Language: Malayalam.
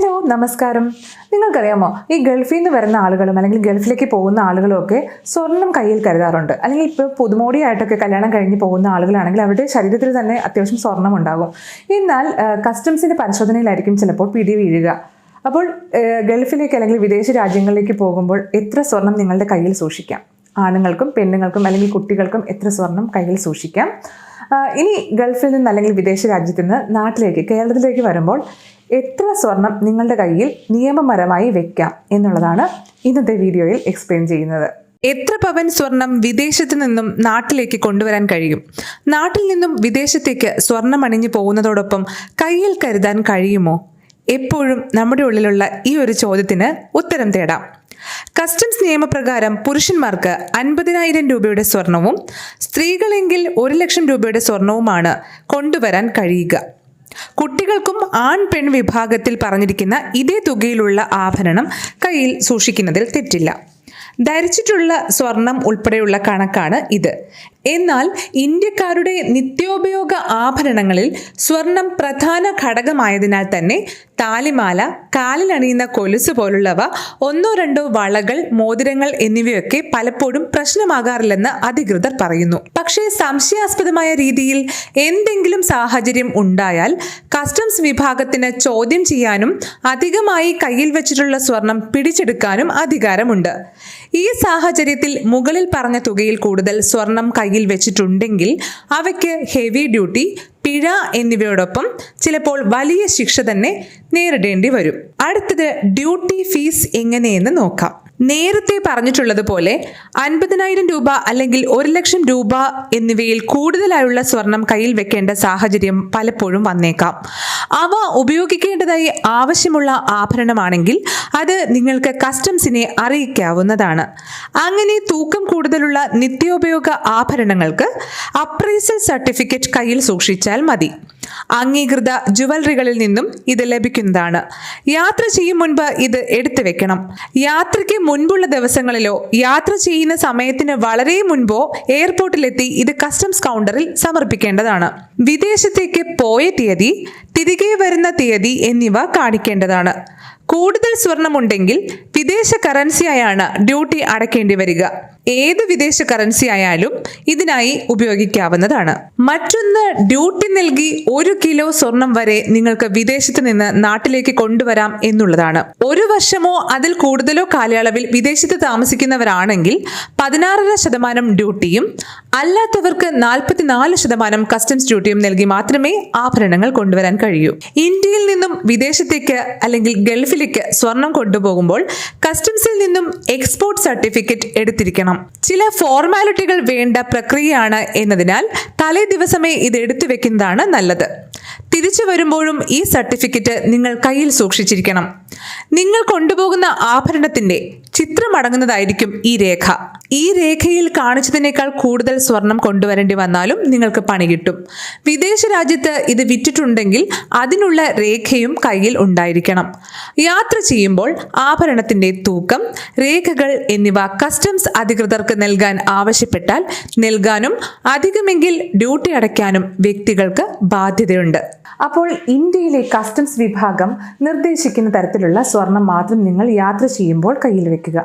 ഹലോ നമസ്കാരം. നിങ്ങൾക്കറിയാമോ ഈ ഗൾഫിൽ നിന്ന് വരുന്ന ആളുകളും അല്ലെങ്കിൽ ഗൾഫിലേക്ക് പോകുന്ന ആളുകളും ഒക്കെ സ്വർണം കയ്യിൽ കരുതാറുണ്ട്. അല്ലെങ്കിൽ ഇപ്പോൾ പുതുമോടിയായിട്ടൊക്കെ കല്യാണം കഴിഞ്ഞ് പോകുന്ന ആളുകളാണെങ്കിൽ അവരുടെ ശരീരത്തിൽ തന്നെ അത്യാവശ്യം സ്വർണം ഉണ്ടാകും എന്നാൽ കസ്റ്റംസിന്റെ പരിശോധനയിലായിരിക്കും ചിലപ്പോൾ പിടി വീഴുക. അപ്പോൾ ഗൾഫിലേക്ക് അല്ലെങ്കിൽ വിദേശ രാജ്യങ്ങളിലേക്ക് പോകുമ്പോൾ എത്ര സ്വർണം നിങ്ങളുടെ കയ്യിൽ സൂക്ഷിക്കാം? ആണുങ്ങൾക്കും പെണ്ണുങ്ങൾക്കും അല്ലെങ്കിൽ കുട്ടികൾക്കും എത്ര സ്വർണം കയ്യിൽ സൂക്ഷിക്കാം? ഇനി ഗൾഫിൽ നിന്ന് അല്ലെങ്കിൽ വിദേശ രാജ്യത്ത് നിന്ന് നാട്ടിലേക്ക് കേരളത്തിലേക്ക് വരുമ്പോൾ എത്ര സ്വർണം നിങ്ങളുടെ കയ്യിൽ നിയമപരമായി വെക്കാം എന്നുള്ളതാണ് ഇന്നത്തെ വീഡിയോയിൽ എക്സ്പ്ലെയിൻ ചെയ്യുന്നത്. എത്ര പവൻ സ്വർണം വിദേശത്ത് നിന്നും നാട്ടിലേക്ക് കൊണ്ടുവരാൻ കഴിയും? നാട്ടിൽ നിന്നും വിദേശത്തേക്ക് സ്വർണം അണിഞ്ഞു പോകുന്നതോടൊപ്പം കയ്യിൽ കരുതാൻ കഴിയുമോ? എപ്പോഴും നമ്മുടെ ഉള്ളിലുള്ള ഈ ഒരു ചോദ്യത്തിന് ഉത്തരം തേടാം. കസ്റ്റംസ് നിയമപ്രകാരം പുരുഷന്മാർക്ക് അൻപതിനായിരം രൂപയുടെ സ്വർണവും സ്ത്രീകളെങ്കിൽ ഒരു ലക്ഷം രൂപയുടെ സ്വർണവുമാണ് കൊണ്ടുവരാൻ കഴിയുക. കുട്ടികൾക്കും ആൺ പെൺ വിഭാഗത്തിൽ പറഞ്ഞിരിക്കുന്ന ഇതേ തുകയിലുള്ള ആഭരണം കയ്യിൽ സൂക്ഷിക്കുന്നതിൽ തെറ്റില്ല. ധരിച്ചിട്ടുള്ള സ്വർണം ഉൾപ്പെടെയുള്ള കണക്കാണ് ഇത്. എന്നാൽ ഇന്ത്യക്കാരുടെ നിത്യോപയോഗ ആഭരണങ്ങളിൽ സ്വർണം പ്രധാന ഘടകമായതിനാൽ തന്നെ താലിമാല കാലിലണിയുന്ന കൊലുസ് പോലുള്ളവ ഒന്നോ രണ്ടോ വളകൾ മോതിരങ്ങൾ എന്നിവയൊക്കെ പലപ്പോഴും പ്രശ്നമാകാറില്ലെന്ന് അധികൃതർ പറയുന്നു. പക്ഷേ സംശയാസ്പദമായ രീതിയിൽ എന്തെങ്കിലും സാഹചര്യം ഉണ്ടായാൽ കസ്റ്റംസ് വിഭാഗത്തിന് ചോദ്യം ചെയ്യാനും അധികമായി കയ്യിൽ വെച്ചിട്ടുള്ള സ്വർണം പിടിച്ചെടുക്കാനും അധികാരമുണ്ട്. ഈ സാഹചര്യത്തിൽ മുകളിൽ പറഞ്ഞ തുകയിൽ കൂടുതൽ സ്വർണം കയ്യിൽ വെച്ചിട്ടുണ്ടെങ്കിൽ അവയ്ക്ക് ഹെവി ഡ്യൂട്ടി പിഴ എന്നിവയോടൊപ്പം ചിലപ്പോൾ വലിയ ശിക്ഷ തന്നെ നേരിടേണ്ടി വരും. അടുത്തത് ഡ്യൂട്ടി ഫീസ് എങ്ങനെയെന്ന് നോക്കാം. നേരത്തെ പറഞ്ഞിട്ടുള്ളതുപോലെ അൻപതിനായിരം രൂപ അല്ലെങ്കിൽ ഒരു ലക്ഷം രൂപ എന്നിവയിൽ കൂടുതലായുള്ള സ്വർണം കയ്യിൽ വെക്കേണ്ട സാഹചര്യം പലപ്പോഴും വന്നേക്കാം. അവ ഉപയോഗിക്കേണ്ടതായി ആവശ്യമുള്ള ആഭരണമാണെങ്കിൽ അത് നിങ്ങൾക്ക് കസ്റ്റംസിനെ അറിയിക്കാവുന്നതാണ്. അങ്ങനെ തൂക്കം കൂടുതലുള്ള നിത്യോപയോഗ ആഭരണങ്ങൾക്ക് അപ്രൈസൽ സർട്ടിഫിക്കറ്റ് കയ്യിൽ സൂക്ഷിച്ചാൽ മതി. അംഗീകൃത ജുവലറികളിൽ നിന്നും ഇത് ലഭിക്കുന്നതാണ്. യാത്ര ചെയ്യും മുൻപ് ഇത് എടുത്തു വെക്കണം. യാത്രയ്ക്ക് മുൻപുള്ള ദിവസങ്ങളിലോ യാത്ര ചെയ്യുന്ന സമയത്തിന് വളരെ മുൻപോ എയർപോർട്ടിലെത്തി ഇത് കസ്റ്റംസ് കൗണ്ടറിൽ സമർപ്പിക്കേണ്ടതാണ്. വിദേശത്തേക്ക് പോയ തീയതി തിരികെ വരുന്ന തീയതി എന്നിവ കാണിക്കേണ്ടതാണ്. കൂടുതൽ സ്വർണമുണ്ടെങ്കിൽ വിദേശ കറൻസിയായാണ് ഡ്യൂട്ടി അടയ്ക്കേണ്ടി വരിക. ഏത് വിദേശ കറൻസി ആയാലും ഇതിനായി ഉപയോഗിക്കാവുന്നതാണ്. മറ്റൊന്ന് ഡ്യൂട്ടി നൽകി ഒരു കിലോ സ്വർണം വരെ നിങ്ങൾക്ക് വിദേശത്ത് നിന്ന് നാട്ടിലേക്ക് കൊണ്ടുവരാം എന്നുള്ളതാണ്. ഒരു വർഷമോ അതിൽ കൂടുതലോ കാലയളവിൽ വിദേശത്ത് താമസിക്കുന്നവരാണെങ്കിൽ പതിനാറര ശതമാനം ഡ്യൂട്ടിയും അല്ലാത്തവർക്ക് നാൽപ്പത്തിനാല് ശതമാനം കസ്റ്റംസ് ഡ്യൂട്ടിയും നൽകി മാത്രമേ ആഭരണങ്ങൾ കൊണ്ടുവരാൻ കഴിയൂ. ഇന്ത്യയിൽ നിന്നും വിദേശത്തേക്ക് അല്ലെങ്കിൽ ഗൾഫിലേക്ക് സ്വർണം കൊണ്ടുപോകുമ്പോൾ കസ്റ്റംസിൽ നിന്നും എക്സ്പോർട്ട് സർട്ടിഫിക്കറ്റ് എടുത്തിരിക്കണം. ചില ഫോർമാലിറ്റികൾ വേണ്ട പ്രക്രിയയാണ് എന്നതിനാൽ തലേ ദിവസമേ ഇത് എടുത്തു വെക്കുന്നതാണ് നല്ലത്. തിരിച്ചു വരുമ്പോഴും ഈ സർട്ടിഫിക്കറ്റ് നിങ്ങൾ കയ്യിൽ സൂക്ഷിച്ചിരിക്കണം. നിങ്ങൾ കൊണ്ടുപോകുന്ന ആഭരണത്തിന്റെ ചിത്രമടങ്ങുന്നതായിരിക്കും ഈ രേഖ. ഈ രേഖയിൽ കാണിച്ചതിനേക്കാൾ കൂടുതൽ സ്വർണം കൊണ്ടുവരേണ്ടി വന്നാലും നിങ്ങൾക്ക് പണി കിട്ടും. വിദേശ രാജ്യത്ത് ഇത് വിറ്റിട്ടുണ്ടെങ്കിൽ അതിനുള്ള രേഖയും കയ്യിൽ ഉണ്ടായിരിക്കണം. യാത്ര ചെയ്യുമ്പോൾ ആഭരണത്തിന്റെ തൂക്കം രേഖകൾ എന്നിവ കസ്റ്റംസ് അധികൃതർക്ക് നൽകാൻ ആവശ്യപ്പെട്ടാൽ നൽകാനും അധികമെങ്കിൽ ഡ്യൂട്ടി അടയ്ക്കാനും വ്യക്തികൾക്ക് ബാധ്യതയുണ്ട്. അപ്പോൾ ഇന്ത്യയിലെ കസ്റ്റംസ് വിഭാഗം നിർദ്ദേശിക്കുന്ന തരത്തിലുള്ള സ്വർണം മാത്രം നിങ്ങൾ യാത്ര ചെയ്യുമ്പോൾ കയ്യിൽ വെക്കുക